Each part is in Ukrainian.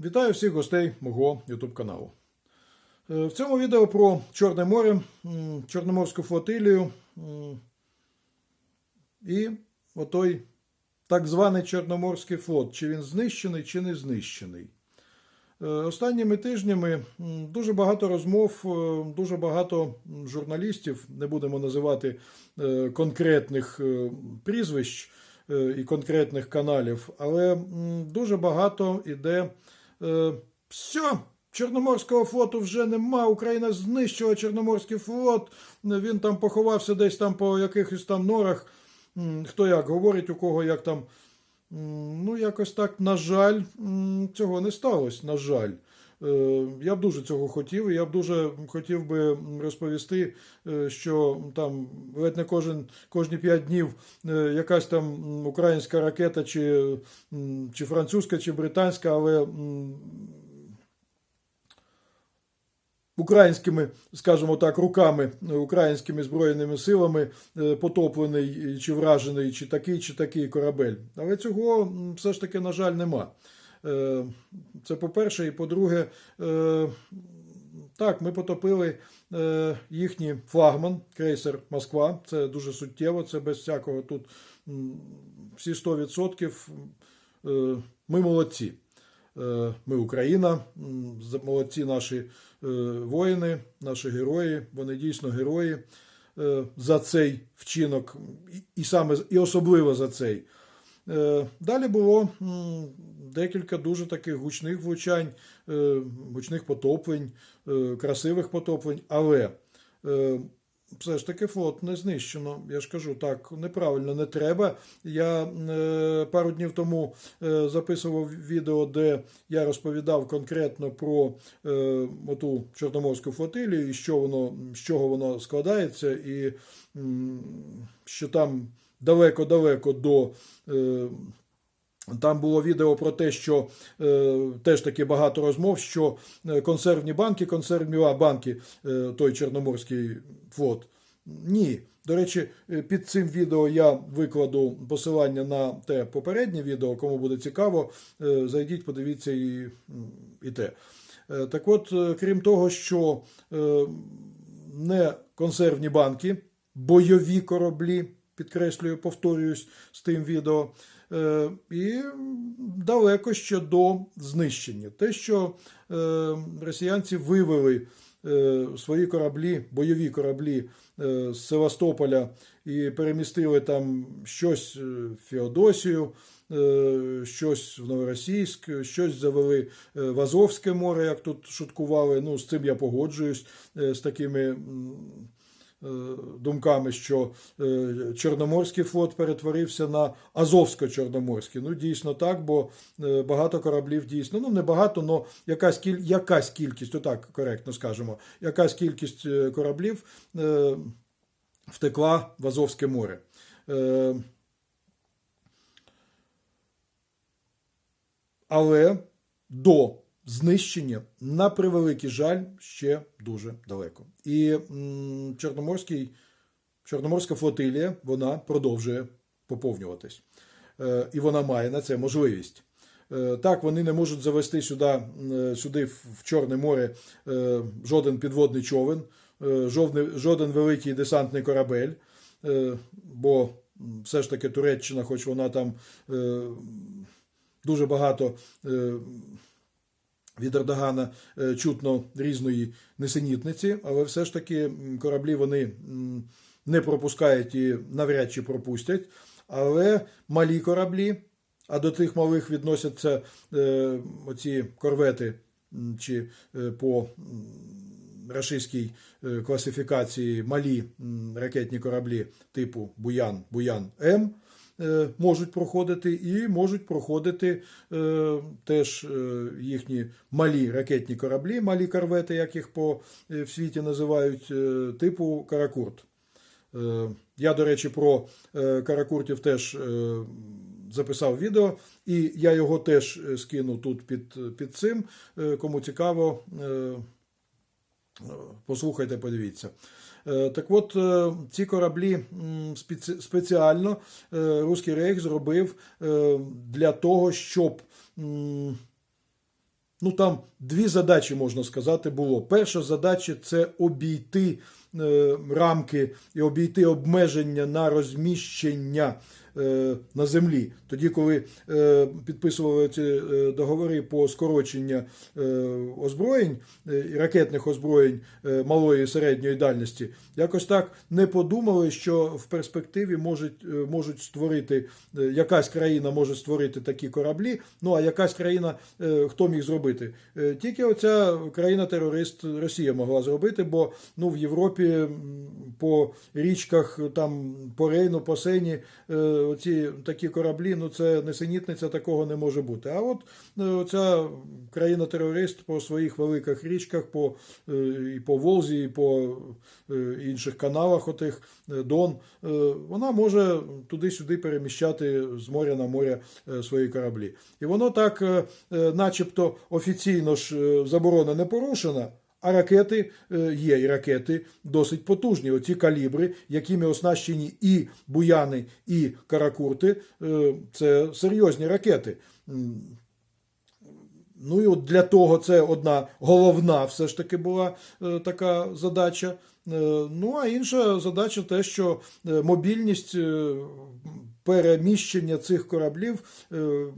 Вітаю всіх гостей мого YouTube каналу. Е, В цьому відео про Чорне море, Чорноморську флотилію і отой так званий Чорноморський флот. Чи він знищений, чи не знищений. Е, Останніми тижнями дуже багато розмов, е, дуже багато журналістів, не будемо називати конкретних прізвищ і конкретних каналів, але дуже багато іде. Е, Все, Чорноморського флоту вже нема. Україна знищила Чорноморський флот. Він там поховався десь там по якихось там норах. Хто як говорить, у кого як там. Ну, якось так, на жаль, цього не сталося. На жаль. Е, Я б дуже цього хотів. і Я б дуже хотів би розповісти, е, що там ледь не кожен кожні п'ять днів е, якась там українська ракета, чи, чи французька, чи британська, але українськими, скажімо так, руками, українськими збройними силами потоплений чи вражений, чи такий, чи такий корабель. Але цього все ж таки, на жаль, нема. Е, Це по-перше, і по-друге, е, так, ми потопили е, їхній флагман, крейсер Москва. Це дуже суттєво, це без всякого тут всі 100%. Е, Ми молодці. Ми Україна, молодці наші воїни, наші герої. Вони дійсно герої за цей вчинок, і саме і особливо за цей. Е, Далі було декілька дуже таких гучних влучань, е, гучних потоплень, е, красивих потоплень, але все ж таки флот не знищено. Я ж кажу, так неправильно не треба. Я пару днів тому записував відео, де я розповідав конкретно про оту Чорноморську флотилію і що воно, з чого воно складається, і що там далеко-далеко до. Е, там було відео про те, що е, теж таки багато розмов, що е, консервні банки, консервні а, банки, е, той Чорноморський флот. Ні. До речі, е, під цим відео я викладу посилання на те попереднє відео. Кому буде цікаво, е, зайдіть, подивіться і, і те. Е, Так от, крім того, що е, не консервні банки, бойові кораблі, підкреслюю, повторююсь з тим відео. Е, І далеко ще до знищення. Те, що е, росіянці вивели е, свої кораблі, бойові кораблі з Севастополя і перемістили там щось в Феодосію, щось в Новоросійськ, щось завели в Азовське море, як тут шуткували. Ну, з цим я погоджуюсь, з такими. Е, думками, що е, Чорноморський флот перетворився на Азовсько-Чорноморський. Ну, дійсно так, бо е, багато кораблів дійсно, ну не багато, але якась, кіль, якась кількість, отак коректно скажемо, якась кількість кораблів втекла в Азовське море. Але до знищення, на превеликий жаль, ще дуже далеко. І Чорноморський, Чорноморська флотилія вона продовжує поповнюватись. Е, і вона має на це можливість. Е, Так, вони не можуть завести сюди, е, сюди в Чорне море жоден підводний човен, жоден великий десантний корабель, бо все ж таки Туреччина, хоч вона там дуже багато від Ердогана е, чутно різної несенітниці, але все ж таки кораблі вони не пропускають і навряд чи пропустять. Але малі кораблі, а до тих малих відносяться е, оці корвети чи е, по рашистській класифікації малі ракетні кораблі типу Буян, Буян М можуть проходити, і можуть проходити е, теж е, їхні малі ракетні кораблі, малі корвети, як їх по е, в світі називають, е, типу Каракурт. Е, Я, до речі, про е, Каракуртів теж е, записав відео, і я його теж е, скину тут під, під цим. Е, Кому цікаво, е, послухайте, подивіться. Е, Так от, е, ці кораблі спеціально е, Руський Рейх зробив для того, щоб Ну там дві задачі можна сказати було. Перша задача це обійти рамки і обійти обмеження на розміщення на землі. Тоді, коли е, підписували ці е, договори по скороченню е, озброєнь е, ракетних озброєнь е, малої і середньої дальності, якось так не подумали, що в перспективі можуть, е, можуть створити е, якась країна може створити такі кораблі. Ну а якась країна е, хто міг зробити? Е, Тільки оця країна-терорист Росія могла зробити, бо ну в Європі по річках там по Рейну, по Сені е, оці такі кораблі, ну це несенітниця, такого не може бути. А от е, оця країна-терорист по своїх великих річках, по е, і по Волзі, і по е, інших каналах, отих Дон, вона може туди-сюди переміщати з моря на море свої кораблі. І воно так, начебто, офіційно ж заборона не порушена. А ракети е, є, і ракети досить потужні. Оці калібри, якими оснащені і буяни, і каракурти, е, це серйозні ракети. Ну і от для того це одна головна все ж таки була е, така задача. Ну а інша задача те, що мобільність переміщення цих кораблів,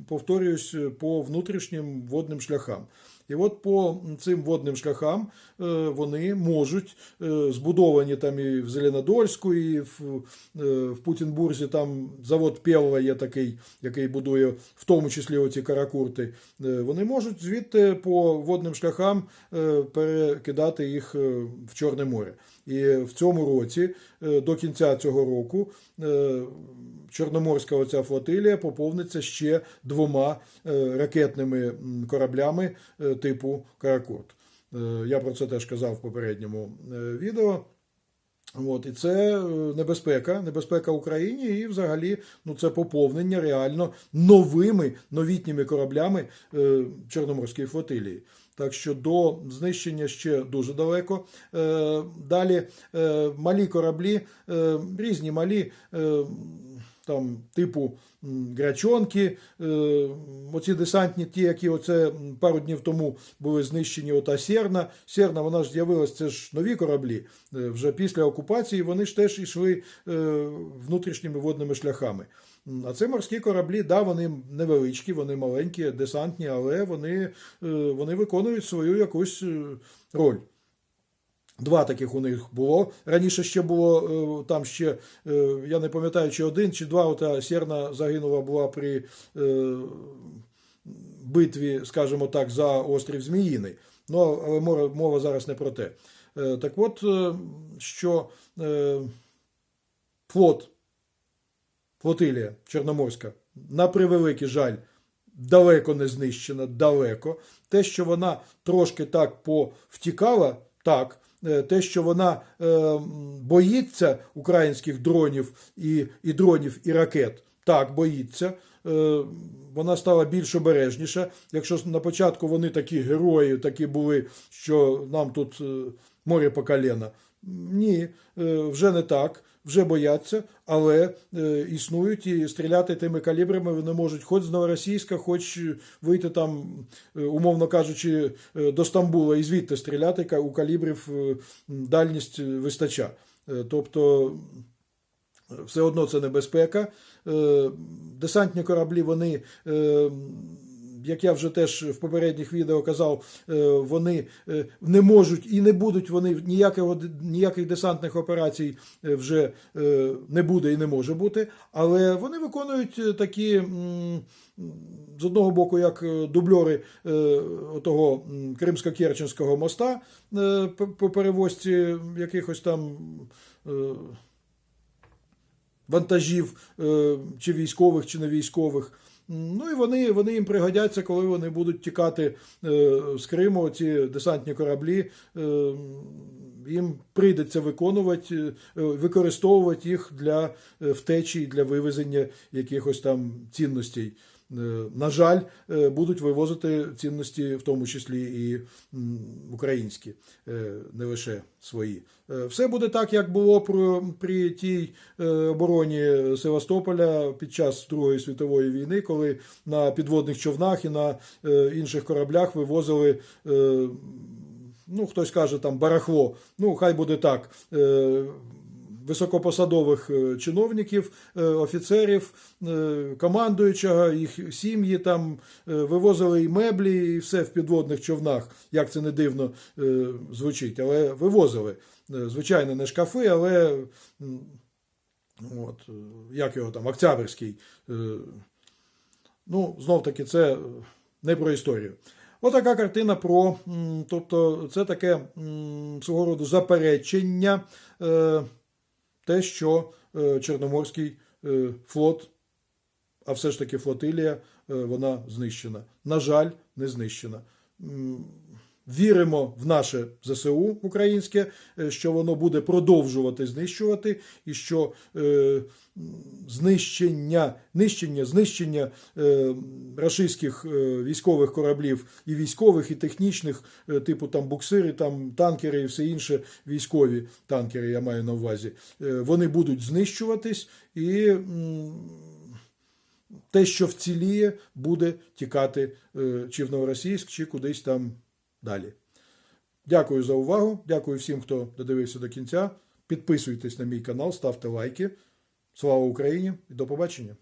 повторююсь, по внутрішнім водним шляхам. І от по цим водним шляхам е, вони можуть е, збудовані там і в Зеленодольську, і в, е, в Путінбурзі там завод Пєвла є такий, який будує в тому числі оці каракурти. Вони можуть звідти по водним шляхам перекидати їх в Чорне море. І в цьому році, до кінця цього року, Чорноморська оця флотилія поповниться ще двома ракетними кораблями типу Каракурт. Е, Я про це теж казав в попередньому е, відео. От, і це е, небезпека, небезпека Україні, і взагалі ну, це поповнення реально новими новітніми кораблями е, Чорноморської флотилії. Так що до знищення ще дуже далеко. Е, далі е, малі кораблі, е, різні малі. Е, там, типу грачонки, е, оці десантні, ті, які оце пару днів тому були знищені, ота Серна. Серна, вона ж з'явилась, це ж нові кораблі. Е, вже після окупації вони ж теж йшли е, внутрішніми водними шляхами. А це морські кораблі, да, вони невеличкі, вони маленькі, десантні, але вони, вони виконують свою якусь роль. Два таких у них було. Раніше ще було е, там ще, е, я не пам'ятаю, чи один, чи два. Ота Серна загинула була при е, битві, скажімо так, за острів Зміїний. Ну, але мова, зараз не про те. Так от, що флот, флотилія Чорноморська, на превеликий жаль, далеко не знищена, далеко. Те, що вона трошки так повтікала, так. Е, Те, що вона е, боїться українських дронів і, і дронів і ракет, так, боїться. Е, Вона стала більш обережніша. Якщо на початку вони такі герої, такі були, що нам тут море по коліна. Ні, е, вже не так, вже бояться, але е, існують і стріляти тими калібрами вони можуть хоч з Новоросійська, хоч вийти там, е, умовно кажучи, е, до Стамбула і звідти стріляти у калібрів е, дальність е, вистача. Е, Тобто все одно це небезпека. Е, Десантні кораблі, вони, е, як я вже теж в попередніх відео казав, е, вони е, не можуть і не будуть вони ніякого, ніяких десантних операцій е, вже не буде і не може бути, але вони виконують такі. З одного боку, як дубльори того Кримсько-Керченського моста по- перевозці якихось там вантажів чи військових, чи не військових. Ну і вони, вони їм пригодяться, коли вони будуть тікати е, з Криму, ці десантні кораблі. Е, їм прийдеться виконувати, е, використовувати їх для втечі, і для вивезення якихось там цінностей. На жаль, е, будуть вивозити цінності, в тому числі і українські, е, не лише свої. Е, Все буде так, як було при, тій е, обороні Севастополя під час Другої світової війни, коли на підводних човнах і на е, інших кораблях вивозили. е, Ну, хтось каже там барахло. Ну, хай буде так. Високопосадових е, чиновників, е, офіцерів, е, командуючого, їх сім'ї там вивозили і меблі, і все в підводних човнах, як це не дивно звучить, але вивозили. Звичайно, не шкафи, але от, як його там, Октябрьський. Ну, знов таки, це не про історію. Отака картина про, тобто, це таке свого роду заперечення, те, що е, Чорноморський е, флот, а все ж таки флотилія, е, вона знищена. На жаль, не знищена. Віримо в наше ЗСУ українське, е, що воно буде продовжувати знищувати, і що е, знищення, нищення, знищення е, рашистських е, військових кораблів і військових, і технічних, е, типу там буксири, там танкери і все інше, військові танкери, я маю на увазі, е, вони будуть знищуватись і. м, те, що вціліє, буде тікати е, чи в Новоросійськ, чи кудись там далі. Дякую за увагу. Дякую всім, хто додивився до кінця. Підписуйтесь на мій канал, ставте лайки. Слава Україні і до побачення!